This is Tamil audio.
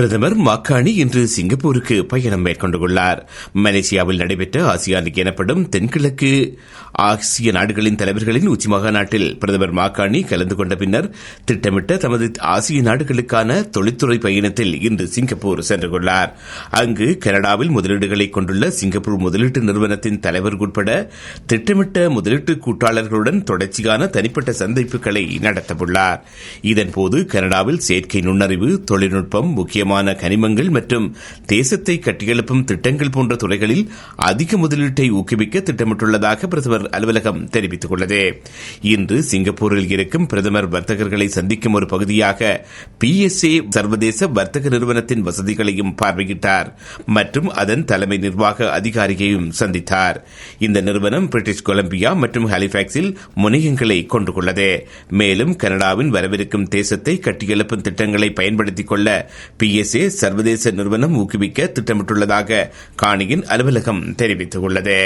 பிரதமர் மாக்காணி இன்று சிங்கப்பூருக்கு பயணம் மேற்கொண்டுள்ளார். மலேசியாவில் நடைபெற்ற ஆசியான் எனப்படும் தென்கிழக்கு ஆசிய நாடுகளின் தலைவர்களின் உச்சிமாநாட்டில் பிரதமர் மாக்கானி கலந்து கொண்ட பின்னர் திட்டமிட்ட தமது ஆசிய நாடுகளுக்கான தொழில்துறை பயணத்தில் இன்று சிங்கப்பூர் சென்றுள்ளார். அங்கு கனடாவில் முதலீடுகளை கொண்டுள்ள சிங்கப்பூர் முதலீட்டு நிறுவனத்தின் தலைவர் உட்பட திட்டமிட்ட முதலீட்டு கூட்டாளர்களுடன் தொடர்ச்சியான தனிப்பட்ட சந்திப்புகளை நடத்தவுள்ளார். இதன்போது கனடாவில் செயற்கை நுண்ணறிவு தொழில்நுட்பம் முக்கியமான முக்கியமான கனிமங்கள் மற்றும் தேசத்தை கட்டியெழுப்பும் திட்டங்கள் போன்ற துறைகளில் அதிக முதலீட்டை ஊக்குவிக்க திட்டமிட்டுள்ளதாக பிரதமர் அலுவலகம் தெரிவித்துள்ளது. இன்று சிங்கப்பூரில் இருக்கும் பிரதமர் வர்த்தகர்களை சந்திக்கும் ஒரு பகுதியாக பிஎஸ்ஏ சர்வதேச வர்த்தக நிறுவனத்தின் வசதிகளையும் பார்வையிட்டார் மற்றும் அதன் தலைமை நிர்வாக அதிகாரியையும் சந்தித்தார். இந்த நிறுவனம் பிரிட்டிஷ் கொலம்பியா மற்றும் ஹாலிபாக்ஸில் முனையங்களை கொண்டுள்ளது. மேலும் கனடாவின் வரவிருக்கும் தேசத்தை கட்டியெழுப்பும் திட்டங்களை பயன்படுத்திக் கொள்ள பி ஐஎஸ்ஏ சர்வதேச நிறுவனம் ஊக்குவிக்க திட்டமிட்டுள்ளதாக காணியின் அலுவலகம் தெரிவித்துள்ளது.